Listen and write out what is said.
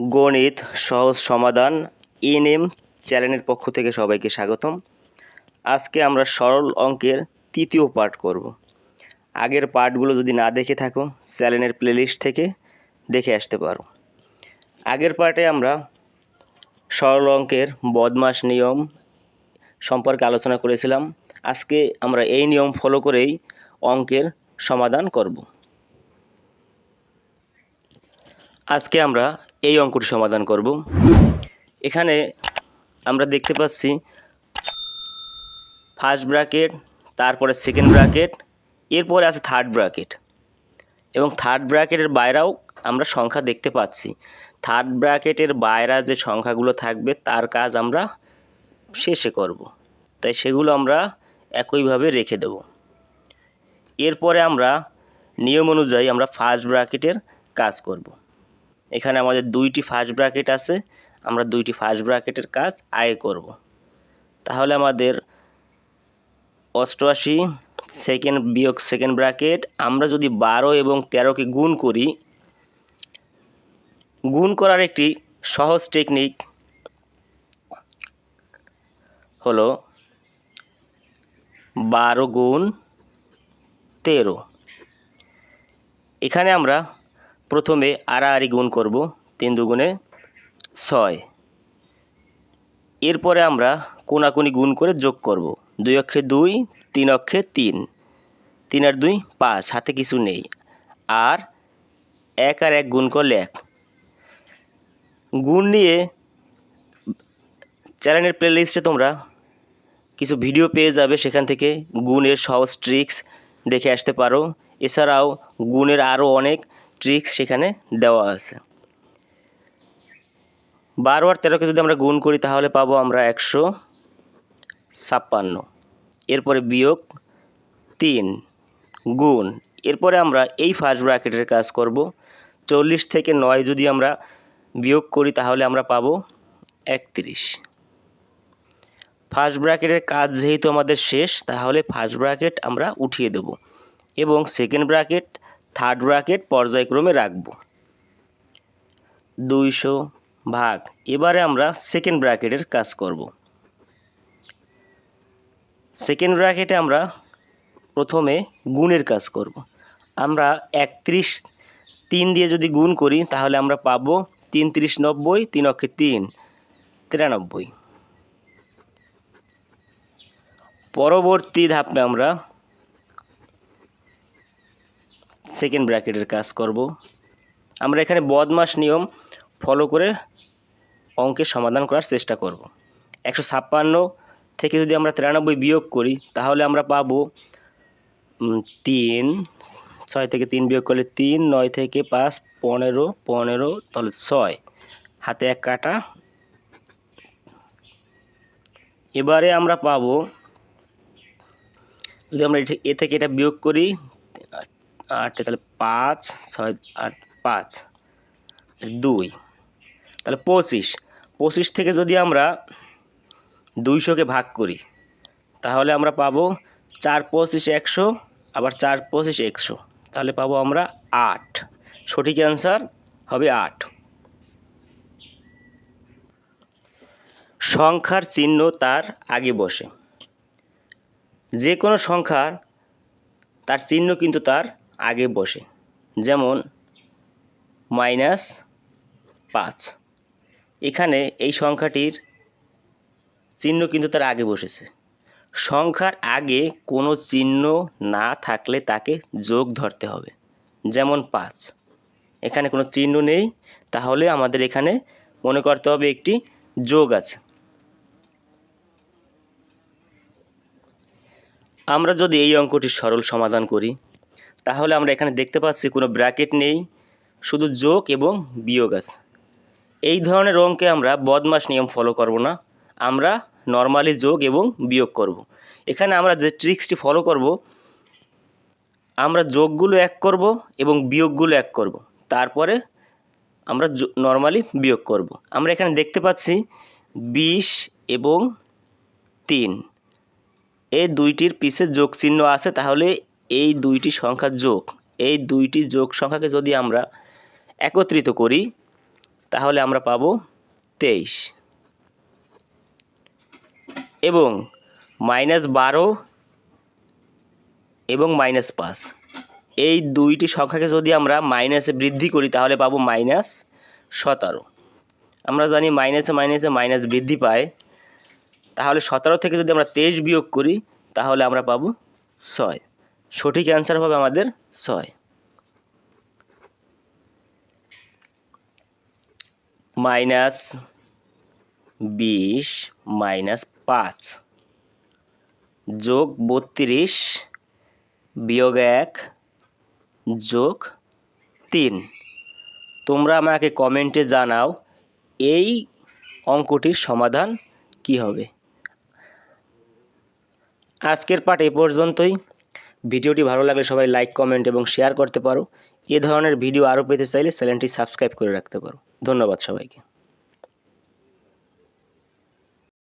গণিত সহজ সমাধান এনএম চ্যানেলের পক্ষ থেকে সবাইকে স্বাগতম। আজকে আমরা সরল অঙ্কের তৃতীয় পার্ট করব। আগের পার্টগুলো যদি না দেখে থাকো, চ্যানেলের প্লেলিস্ট থেকে দেখে আসতে পারো। আগের পার্টে আমরা সরল অঙ্কের বদমাস নিয়ম সম্পর্কে আলোচনা করেছিলাম। আজকে আমরা এই নিয়ম ফলো করেই অঙ্কের সমাধান করব। আজকে আমরা এই অঙ্কটি সমাধান করব। এখানে আমরা দেখতে পাচ্ছি ফার্স্ট ব্র্যাকেট তারপরে সেকেন্ড ব্র্যাকেট এরপরে আছে থার্ড ব্র্যাকেট এবং থার্ড ব্র্যাকেটের বাইরেও আমরা সংখ্যা দেখতে পাচ্ছি। থার্ড ব্র্যাকেটের বাইরা যে সংখ্যাগুলো থাকবে, তার কাজ আমরা শেষে করব। তাই সেগুলো আমরা একইভাবে রেখে দেব। এরপরে আমরা নিয়ম অনুযায়ী আমরা ফার্স্ট ব্র্যাকেটের কাজ করব। এখানে আমাদের দুইটি ফার্স্ট ব্র্যাকেট আছে, আমরা দুইটি ফার্স্ট ব্র্যাকেটের কাজ আগে করব। তাহলে আমাদের অষ্টআশি সেকেন্ড বিয়োগ সেকেন্ড ব্র্যাকেট আমরা যদি বারো এবং তেরোকে গুণ করি, গুণ করার একটি সহজ টেকনিক হলো বারো গুণ তেরো। এখানে আমরা প্রথমে আড়াআড়ি গুণ করব, তিন দুগুণে ছয়। এরপরে আমরা কোনাকুনি গুণ করে যোগ করব। দুই অক্ষে দুই, তিন অক্ষে তিন। তিন আর দুই, পাঁচ, হাতে কিছু নেই। আর এক আর এক গুণ করলে এক। গুণ নিয়ে চ্যানেলের প্লেলিস্টে তোমরা কিছু ভিডিও পেয়ে যাবে, সেখান থেকে গুণের সহজ ট্রিক্স দেখে আসতে পারো। এছাড়াও গুণের আরও অনেক ট্রিক্স সেখানে দেওয়া আছে। বারো আর তেরোকে যদি আমরা গুণ করি, তাহলে পাবো আমরা একশো ছাপ্পান্ন। এরপরে বিয়োগ তিন, গুণ। এরপরে আমরা এই ফার্স্ট ব্র্যাকেটের কাজ করব। চল্লিশ থেকে নয় যদি আমরা বিয়োগ করি, তাহলে আমরা পাবো একত্রিশ। ফার্স্ট ব্র্যাকেটের কাজ যেহেতু আমাদের শেষ, তাহলে ফার্স্ট ব্র্যাকেট আমরা উঠিয়ে দেব। এবং সেকেন্ড ব্র্যাকেট থার্ড ব্র্যাকেট পর্যায়ক্রমে রাখব। দুইশো ভাগ। এবারে আমরা সেকেন্ড ব্র্যাকেটের কাজ করব। সেকেন্ড ব্র্যাকেটে আমরা প্রথমে গুণের কাজ করব। আমরা একত্রিশ তিন দিয়ে যদি গুণ করি, তাহলে আমরা পাব তিন তিরিশ নব্বই, তিন অক্ষে তিন, তিরানব্বই। পরবর্তী ধাপে আমরা সেকেন্ড ব্র্যাকেটের কাজ করব। আমরা এখানে বদমাস নিয়ম ফলো করে অঙ্কের সমাধান করার চেষ্টা করব। একশো ছাপ্পান্ন থেকে যদি আমরা তিরানব্বই বিয়োগ করি, তাহলে আমরা পাবো তিন, ছয় থেকে তিন বিয়োগ করলে তিন, নয় থেকে পাঁচ, পনেরো পনেরো, তাহলে ছয়। হাতে এক কাটা। এবারে আমরা পাবো, যদি আমরা এ থেকে এটা বিয়োগ করি আট, তাহলে পাঁচ, ছয়, আট, পাঁচ, দুই। তাহলে পঁচিশ। পঁচিশ থেকে যদি আমরা দুইশোকে ভাগ করি, তাহলে আমরা পাবো চার পঁচিশ একশো, আবার চার পঁচিশ একশো। তাহলে পাবো আমরা আট। সঠিক অ্যান্সার হবে আট। সংখ্যার চিহ্ন তার আগে বসে। যে কোনো সংখ্যার, তার চিহ্ন কিন্তু তার আগে বসে। যেমন, মাইনাস পাঁচ। এখানে এই সংখ্যাটির চিহ্ন কিন্তু তার আগে বসেছে। সংখ্যার আগে কোনো চিহ্ন না থাকলে তাকে যোগ ধরতে হবে। যেমন পাঁচ। এখানে কোনো চিহ্ন নেই। তাহলে আমাদের এখানে মনে করতে হবে একটি যোগ আছে। আমরা যদি এই অঙ্কটির সরল সমাধান করি তাহলে আমরা এখানে দেখতে পাচ্ছি কোনো ব্র্যাকেট নেই, শুধু যোগ এবং বিয়োগ আছে এই ধরনের অঙ্কে আমরা বদমাস নিয়ম ফলো করব না, আমরা নর্মালি যোগ এবং বিয়োগ করব। এখানে আমরা যে ট্রিক্সটি ফলো করব, আমরা যোগগুলো এক করব এবং বিয়োগগুলো এক করব তারপরে আমরা নর্মালি বিয়োগ করব। আমরা এখানে দেখতে পাচ্ছি বিশ এবং তিন এই দুইটির পিছে যোগ চিহ্ন আছে, তাহলে এই দুইটি সংখ্যার যোগ, এই দুইটি যোগ সংখ্যাকে যদি আমরা একত্রিত করি, তাহলে আমরা পাবো তেইশ। এবং মাইনাস বারো এবং মাইনাস পাঁচ। এই দুইটি সংখ্যাকে যদি আমরা মাইনাসে বৃদ্ধি করি, তাহলে পাবো মাইনাস সতেরো। আমরা জানি মাইনাসে মাইনাসে মাইনাস বৃদ্ধি পায়। তাহলে সতেরো থেকে যদি আমরা তেইশ বিয়োগ করি, তাহলে আমরা পাবো ছয়। সঠিক অ্যান্সার হবে আমাদের ছয়। মাইনাস বিশ মাইনাস পাঁচ যোগ বত্রিশ বিয়োগ এক যোগ তিন। তোমরা আমাকে কমেন্টে জানাও এই অঙ্কটির সমাধান কি হবে। আজকের পাঠ এ পর্যন্তই। ভিডিওটি ভালো লাগলে সবাই লাইক কমেন্ট এবং শেয়ার করতে পারো। এ ধরনের ভিডিও আরও পেতে চাইলে চ্যানেলটি সাবস্ক্রাইব করে রাখতে পারো। ধন্যবাদ সবাইকে।